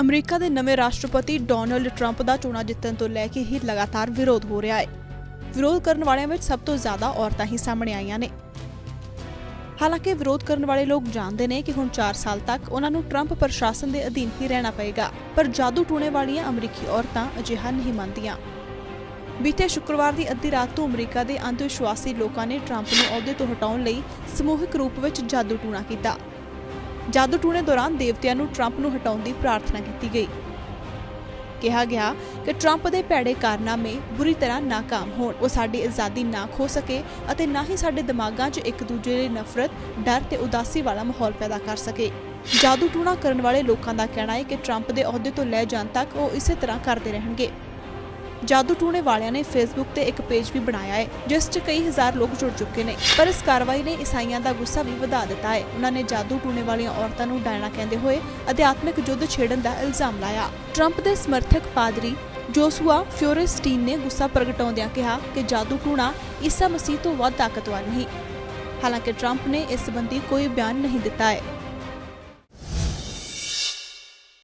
America ਦੇ ਨਵੇਂ ਰਾਸ਼ਟਰਪਤੀ ਡੋਨਲਡ ਟਰੰਪ ਦਾ ਚੋਣਾਂ ਜਿੱਤਣ ਤੋਂ ਲੈ ਕੇ ਹੀ ਲਗਾਤਾਰ ਵਿਰੋਧ ਹੋ ਰਿਹਾ ਹੈ। ਵਿਰੋਧ ਕਰਨ ਵਾਲਿਆਂ ਵਿੱਚ ਸਭ ਤੋਂ ਜ਼ਿਆਦਾ ਔਰਤਾਂ ਹੀ ਸਾਹਮਣੇ ਆਈਆਂ ਨੇ। ਹਾਲਾਂਕਿ ਵਿਰੋਧ ਕਰਨ ਵਾਲੇ ਲੋਕ ਜਾਣਦੇ ਨੇ ਕਿ ਹੁਣ 4 ਸਾਲ ਤੱਕ ਉਹਨਾਂ ਨੂੰ ਟਰੰਪ ਪ੍ਰਸ਼ਾਸਨ ਦੇ ਅਧੀਨ ਹੀ ਰਹਿਣਾ ਪਏਗਾ, ਪਰ ਜਾਦੂ ਟੂਣੇ ਵਾਲੀਆਂ ਅਮਰੀਕੀ ਔਰਤਾਂ ਅਜਿਹਾ ਨਹੀਂ ਮੰਨਦੀਆਂ। ਬੀਤੇ ਸ਼ੁੱਕਰਵਾਰ ਦੀ ਅੱਧੀ ਰਾਤ ਤੋਂ ਅਮਰੀਕਾ ਦੇ ਅੰਧ ਵਿਸ਼ਵਾਸੀ ਲੋਕਾਂ ਨੇ ਟਰੰਪ ਨੂੰ ਅਹੁਦੇ ਤੋਂ ਹਟਾਉਣ ਲਈ ਸਮੂਹਿਕ ਰੂਪ ਵਿੱਚ ਜਾਦੂ ਟੂਣਾ ਕੀਤਾ। ਜਾਦੂ ਟੂਣੇ ਦੌਰਾਨ ਦੇਵਤਿਆਂ ਨੂੰ ਟਰੰਪ ਨੂੰ ਹਟਾਉਣ ਦੀ ਪ੍ਰਾਰਥਨਾ ਕੀਤੀ ਗਈ। ਕਿਹਾ ਗਿਆ ਕਿ ਟਰੰਪ ਦੇ ਭੈੜੇ ਕਾਰਨਾਮੇ ਬੁਰੀ ਤਰ੍ਹਾਂ ਨਾਕਾਮ ਹੋਣ। ਉਹ ਸਾਡੀ ਆਜ਼ਾਦੀ ਨਾ ਖੋ ਸਕੇ ਅਤੇ ਨਾ ਹੀ ਸਾਡੇ ਦਿਮਾਗਾਂ 'ਚ ਇੱਕ ਦੂਜੇ ਲਈ ਨਫ਼ਰਤ, ਡਰ ਤੇ ਉਦਾਸੀ ਵਾਲਾ ਮਾਹੌਲ ਪੈਦਾ ਕਰ ਸਕੇ। ਜਾਦੂ ਟੂਣਾ ਕਰਨ ਵਾਲੇ ਲੋਕਾਂ ਦਾ ਕਹਿਣਾ ਹੈ ਕਿ ਟਰੰਪ ਦੇ ਅਹੁਦੇ ਤੋਂ ਲੈ ਜਾਣ ਤੱਕ ਉਹ ਇਸੇ ਤਰ੍ਹਾਂ ਕਰਦੇ ਰਹਿਣਗੇ। ਜਾਦੂ ਟੂਣੇ ਵਾਲਿਆਂ ਨੇ ਫੇਸਬੁੱਕ ਤੇ ਇੱਕ ਪੇਜ ਵੀ ਬਣਾਇਆ ਹੈ, ਜਿਸ 'ਚ ਕਈ ਹਜ਼ਾਰ ਲੋਕ ਜੁੜ ਚੁੱਕੇ ਨੇ। ਪਰ ਇਸ ਕਾਰਵਾਈ ਨੇ ਈਸਾਈਆਂ ਦਾ ਗੁੱਸਾ ਵੀ ਵਧਾ ਦਿੱਤਾ ਹੈ। ਉਹਨਾਂ ਨੇ ਜਾਦੂ ਟੂਣੇ ਵਾਲੀਆਂ ਔਰਤਾਂ ਨੂੰ ਡਾਇਨਾ ਕਹਿੰਦੇ ਹੋਏ ਅਧਿਆਤਮਿਕ ਯੁੱਧ ਛੇੜਨ ਦਾ ਇਲਜ਼ਾਮ ਲਾਇਆ। ਟਰੰਪ ਦੇ ਸਮਰਥਕ ਪਾਦਰੀ ਜੋਸੂਆ ਫਿਓਰੇਸਟੀਨ ਨੇ ਗੁੱਸਾ ਪ੍ਰਗਟਾਉਂਦਿਆਂ ਕਿਹਾ ਕਿ ਜਾਦੂ ਟੂਣਾ ਈਸਾ ਮਸੀਹ ਤੋਂ ਵੱਧ ਤਾਕਤਵਰ ਨਹੀਂ। ਹਾਲਾਂਕਿ ਟਰੰਪ ਨੇ ਇਸ ਸੰਬੰਧੀ ਕੋਈ ਬਿਆਨ ਨਹੀਂ ਦਿੱਤਾ ਹੈ।